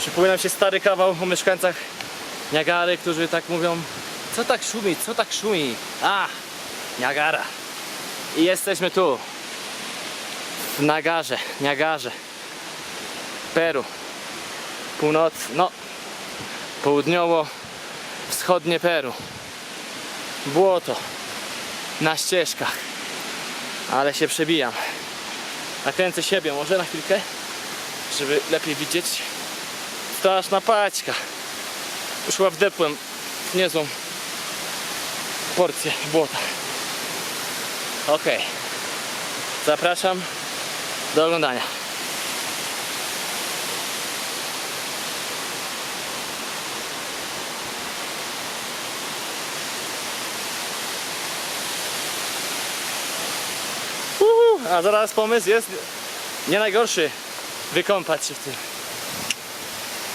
Przypomina mi się stary kawał o mieszkańcach Niagary, którzy tak mówią Co tak szumi, co tak szumi? A, Niagara. I jesteśmy tu. W Nagarze, Niagarze. Peru. Północ, no południowo-wschodnie Peru. Błoto na ścieżkach, ale się przebijam. Nakręcę siebie może na chwilkę, żeby lepiej widzieć. Straszna paćka. Już chyba wdepłem w niezłą porcję błota. Okej. Zapraszam do oglądania. A zaraz pomysł jest nie najgorszy wykąpać się w tym.